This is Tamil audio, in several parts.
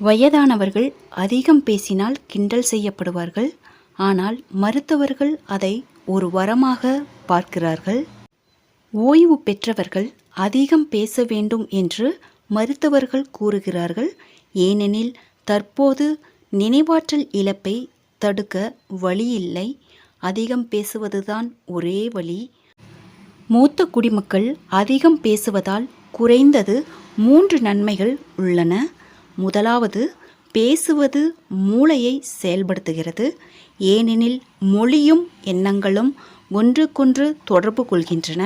வயதானவர்கள் அதிகம் பேசினால் கிண்டல் செய்யப்படுவார்கள் ஆனால் மருத்துவர்கள் அதை ஒரு வரமாக பார்க்கிறார்கள். ஓய்வு பெற்றவர்கள் அதிகம் பேச வேண்டும் என்று மருத்துவர்கள் கூறுகிறார்கள். ஏனெனில் தற்போது நினைவாற்றல் இழப்பை தடுக்க வழியில்லை. அதிகம் பேசுவதுதான் ஒரே வழி. மூத்த குடிமக்கள் அதிகம் பேசுவதால் குறைந்தது மூன்று நன்மைகள் உள்ளன. முதலாவது பேசுவது மூளையை செயல்படுத்துகிறது. ஏனெனில் மொழியும் எண்ணங்களும் ஒன்றுக்கொன்று தொடர்பு கொள்கின்றன.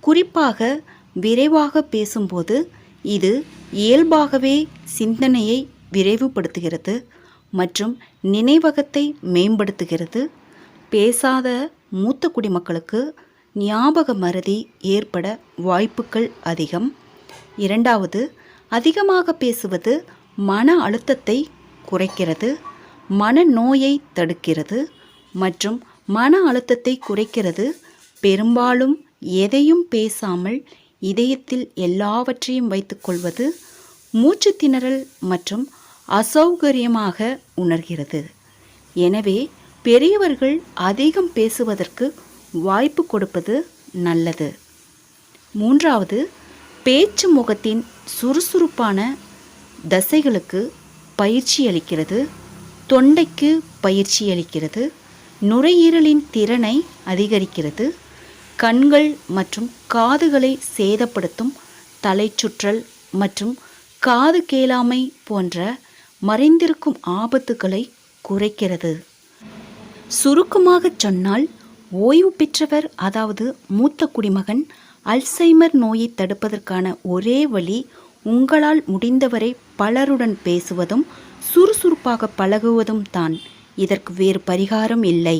குறிப்பாக விரைவாக பேசும்போது இது இயல்பாகவே சிந்தனையை விரைவுபடுத்துகிறது மற்றும் நினைவகத்தை மேம்படுத்துகிறது. பேசாத மூத்த குடிமக்களுக்கு ஞாபக மறதி ஏற்பட வாய்ப்புகள் அதிகம். இரண்டாவது அதிகமாக பேசுவது மன அழுத்தத்தை குறைக்கிறது மனநோயை தடுக்கிறது மற்றும் மன அழுத்தத்தை குறைக்கிறது. பெரும்பாலும் எதையும் பேசாமல் இதயத்தில் எல்லாவற்றையும் வைத்துக்கொள்வது மூச்சு திணறல் மற்றும் அசௌகரியமாக உணர்கிறது. எனவே பெரியவர்கள் அதிகம் பேசுவதற்கு வாய்ப்பு கொடுப்பது நல்லது. மூன்றாவது பேச்சு முகத்தின் சுறுசுறுப்பான தசைகளுக்கு பயிற்சி அளிக்கிறது தொண்டைக்கு பயிற்சி அளிக்கிறது நுரையீரலின் திறனை அதிகரிக்கிறது கண்கள் மற்றும் காதுகளை சேதப்படுத்தும் தலைச்சுற்றல் மற்றும் காது கேளாமை போன்ற மறைந்திருக்கும் ஆபத்துகளை குறைக்கிறது. சுருக்கமாகச் சொன்னால் ஓய்வு பெற்றவர் அதாவது மூத்த குடிமகன் அல்சைமர் நோயை தடுப்பதற்கான ஒரே வழி உங்களால் முடிந்தவரை பலருடன் பேசுவதும் சுறுசுறுப்பாக பழகுவதும் தான். இதற்கு வேறு பரிகாரம் இல்லை.